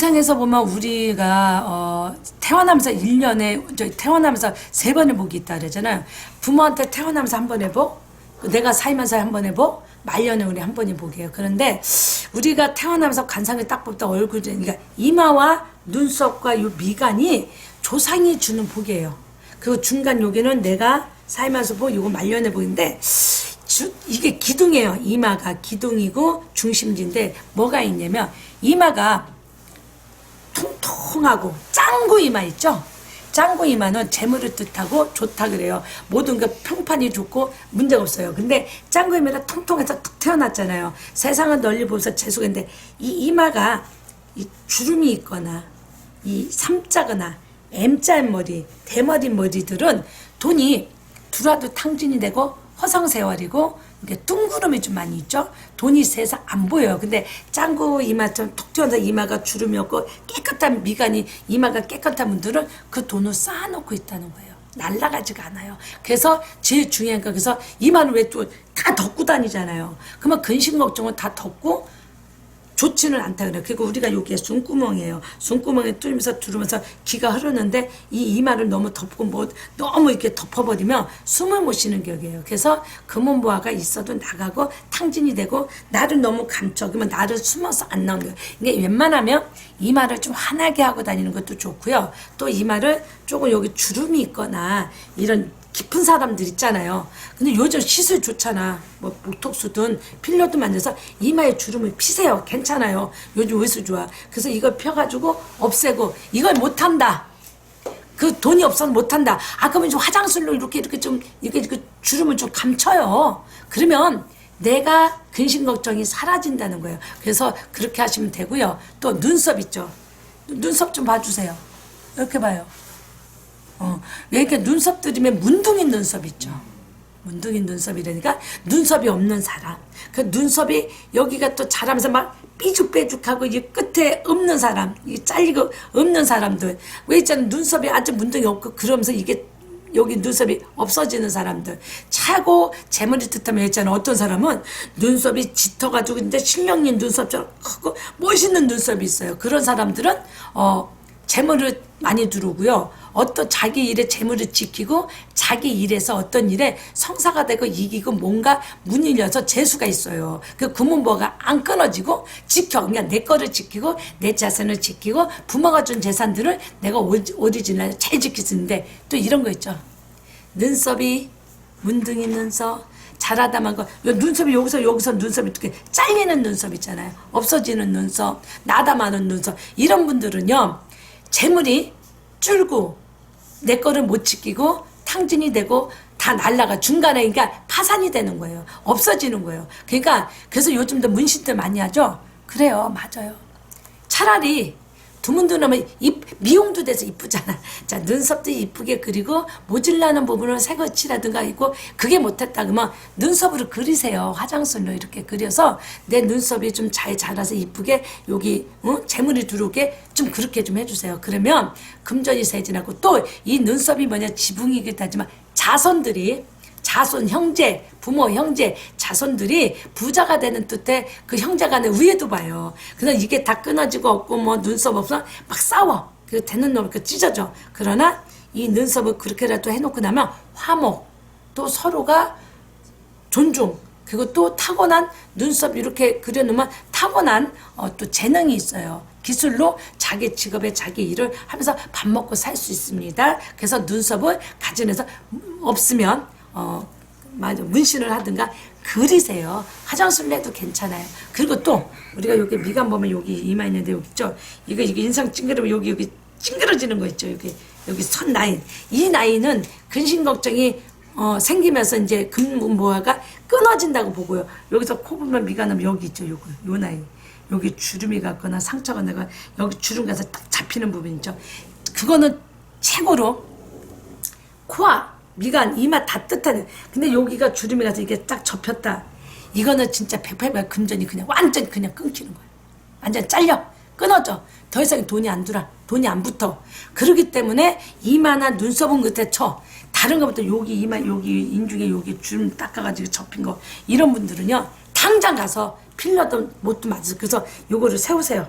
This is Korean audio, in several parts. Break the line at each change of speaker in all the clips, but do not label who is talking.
인생에서 보면 우리가 어, 태어나면서 1년에 저 태어나면서 세 번의 복이 있다 그러잖아요. 부모한테 태어나면서 한번 해보, 내가 살면서 한번 해보, 말년에 우리 한 번이 복이에요. 그런데 우리가 태어나면서 관상을 딱 보다 얼굴 그러니까 이마와 눈썹과 요 미간이 조상이 주는 복이에요. 그 중간 여기는 내가 살면서 보, 요거 말년에 보이는데 주, 이게 기둥이에요. 이마가 기둥이고 중심지인데 뭐가 있냐면 이마가 통통하고 짱구 이마 있죠? 짱구 이마는 재물을 뜻하고 좋다 그래요. 모든 게 평판이 좋고 문제가 없어요. 근데 짱구 이마는 통통해서 툭 태어났잖아요. 세상은 널리 보면서 재수인데 이 이마가 이 주름이 있거나 이 삼자거나 M자 머리, 대머리 머리들은 돈이 두라도 탕진이 되고 허성세월이고 이게 둥구름이 좀 많이 있죠. 돈이 세상 안 보여요. 근데 짱구 이마처럼 톡 튀어나서 이마가 주름이 없고 깨끗한 미간이 이마가 깨끗한 분들은 그 돈을 쌓아놓고 있다는 거예요. 날라가지가 않아요. 그래서 제일 중요한 거 그래서 이마는 왜 또 다 덮고 다니잖아요. 그러면 근심 걱정은 다 덮고 좋지는 않다 그래요. 그리고 우리가 여기에 숨구멍이에요. 숨구멍에 뚫면서 두르면서 기가 흐르는데 이 이마를 너무 덮고 뭐 너무 이렇게 덮어버리면 숨을 못 쉬는 격이에요. 그래서 금은보화가 있어도 나가고 탕진이 되고 나를 너무 감춰 그러면 나를 숨어서 안 나오는 거예요. 이게 웬만하면 이마를 좀 환하게 하고 다니는 것도 좋고요. 또 이마를 조금 여기 주름이 있거나 이런 깊은 사람들 있잖아요. 근데 요즘 시술 좋잖아. 뭐 보톡스든 필러도 만들어서 이마에 주름을 피세요. 괜찮아요. 요즘 의술 좋아. 그래서 이걸 펴가지고 없애고 이걸 못한다. 그 돈이 없어서 못한다. 아 그러면 좀 화장술로 이렇게 이렇게 좀 이렇게, 이렇게 주름을 좀 감춰요. 그러면 내가 근심 걱정이 사라진다는 거예요. 그래서 그렇게 하시면 되고요. 또 눈썹 있죠. 눈썹 좀 봐주세요. 이렇게 봐요. 어, 왜 이렇게 눈썹 들이면 문둥이 눈썹 있죠. 문둥이 눈썹이라니까 눈썹이 없는 사람. 그 눈썹이 여기가 또 자라면서 막 삐죽빼죽하고 이 끝에 없는 사람, 이 잘리고 없는 사람들. 왜 있잖아 눈썹이 아주 문둥이 없고 그러면서 이게 여기 눈썹이 없어지는 사람들. 차고 재물이 뜻하면 있잖아. 어떤 사람은 눈썹이 짙어가지고 근데 신령님 눈썹처럼 크고 멋있는 눈썹이 있어요. 그런 사람들은 어 재물을 많이 두르고요. 어떤 자기 일에 재물을 지키고 자기 일에서 어떤 일에 성사가 되고 이기고 뭔가 문이 열려서 재수가 있어요. 그 금은보가 안 끊어지고 지켜. 그냥 내 거를 지키고 내 자산을 지키고 부모가 준 재산들을 내가 오리- 오리지널 잘 지킬 수 있는데 또 이런 거 있죠. 눈썹이 문둥이 눈썹 자라다만 거요 눈썹이 여기서 여기서 눈썹이 이렇게 잘리는 눈썹 있잖아요. 없어지는 눈썹, 나다마는 눈썹 이런 분들은요 재물이 줄고 내 거를 못 지키고 탕진이 되고 다 날라가 중간에 그러니까 파산이 되는 거예요. 없어지는 거예요. 그러니까 그래서 요즘도 문신들 많이 하죠. 그래요, 맞아요. 차라리 두문두하면 미용도 돼서 이쁘잖아. 자 눈썹도 이쁘게 그리고 모질라는 부분을 새거치라든가 있고 그게 못했다 그러면 눈썹으로 그리세요. 화장술로 이렇게 그려서 내 눈썹이 좀 잘 자라서 이쁘게 여기 어? 재물이 들어오게 좀 그렇게 좀 해주세요. 그러면 금전이 세진하고 또 이 눈썹이 뭐냐 지붕이기도 하지만 자손들이 자손 형제 부모 형제 자손들이 부자가 되는 뜻에 그 형제간의 우애도 봐요. 그래서 이게 다 끊어지고 없고 뭐 눈썹 없어 막 싸워. 그 되는 놈을 그 찢어져. 그러나 이 눈썹을 그렇게라도 해놓고 나면 화목 또 서로가 존중 그리고 또 타고난 눈썹 이렇게 그려놓으면 타고난 어, 또 재능이 있어요. 기술로 자기 직업에 자기 일을 하면서 밥 먹고 살 수 있습니다. 그래서 눈썹을 가진해서 없으면 어 맞아 문신을 하든가 그리세요. 화장술 해도 괜찮아요. 그리고 또 우리가 여기 미간 보면 여기 이마 있는데 여기 있죠. 이거 이거 인상 찡그리면 여기 여기 찡그러지는 거 있죠. 여기 여기 선 라인. 이 라인은 근심 걱정이 어, 생기면서 이제 금모화가 끊어진다고 보고요. 여기서 코 보면 미간하면 여기 있죠. 요거 요 라인. 여기 주름이 갔거나 상처가 나가 여기 주름 가서 딱 잡히는 부분 있죠. 그거는 최고로 코와 미간, 이마 다 뜻하는. 근데 여기가 주름이 가서 이게 딱 접혔다. 이거는 진짜 108발 금전이 그냥 완전 그냥 끊기는 거예요. 완전 잘려. 끊어져. 더 이상 돈이 안 들어. 돈이 안 붙어. 그러기 때문에 이마나 눈썹은 끝에 쳐. 다른 것부터 여기 이마, 여기 인중에 여기 주름 닦아가지고 접힌 거. 이런 분들은요. 당장 가서 필러도 못도 맞으세요. 그래서 요거를 세우세요.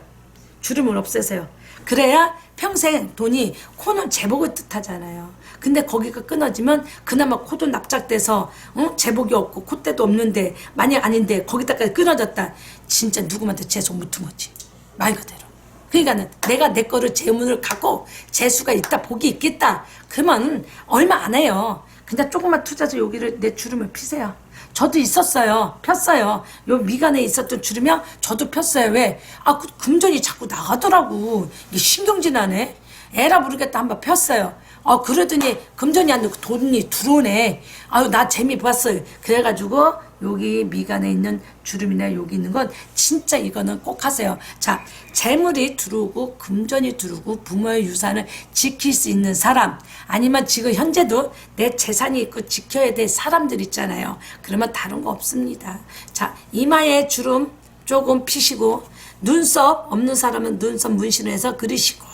주름을 없애세요. 그래야 평생 돈이 코는 제복을 뜻하잖아요. 근데 거기가 끊어지면 그나마 코도 납작돼서 응? 제복이 없고 콧대도 없는데 만약 아닌데 거기다까지 끊어졌다. 진짜 누구한테 재수 묻은 거지. 말 그대로. 그러니까는 내가 내 거를 재물을 갖고 재수가 있다 복이 있겠다. 그러면 얼마 안 해요. 그냥 조금만 투자해서 여기를 내 주름을 피세요. 저도 있었어요. 폈어요. 요 미간에 있었던 주름이요. 저도 폈어요. 왜? 아, 그 금전이 자꾸 나가더라고. 이게 신경질 나네. 에라 모르겠다 한번 폈어요. 아, 그러더니 금전이 안 되고 돈이 들어오네. 아유, 나 재미 봤어요. 그래가지고 여기 미간에 있는 주름이나 여기 있는 건 진짜 이거는 꼭 하세요. 자, 재물이 들어오고 금전이 들어오고 부모의 유산을 지킬 수 있는 사람 아니면 지금 현재도 내 재산이 있고 지켜야 될 사람들 있잖아요. 그러면 다른 거 없습니다. 자, 이마에 주름 조금 피시고 눈썹 없는 사람은 눈썹 문신을 해서 그리시고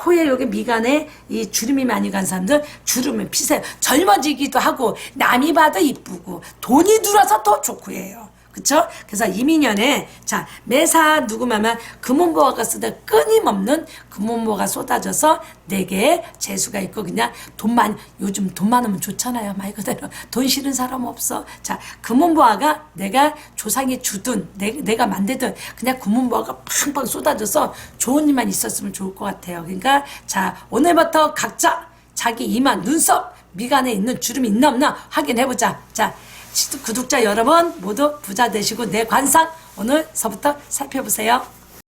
코에 여기 미간에 이 주름이 많이 간 사람들 주름을 피세요. 젊어지기도 하고 남이 봐도 이쁘고 돈이 들어서 더 좋고 해요. 그쵸? 그래서 이민년에 자 매사 누구마만 금은보화가 쓰다 끊임없는 금은보화가 쏟아져서 내게 재수가 있고 그냥 돈만 요즘 돈 많으면 좋잖아요. 말 그대로. 돈 싫은 사람 없어. 자 금은보화가 내가 조상이 주든 내, 내가 만들든 그냥 금은보화가 팡팡 쏟아져서 좋은 일만 있었으면 좋을 것 같아요. 그러니까 자 오늘부터 각자 자기 이마 눈썹 미간에 있는 주름이 있나 없나 확인해보자. 자 구독자 여러분 모두 부자 되시고 내 관상 오늘서부터 살펴보세요.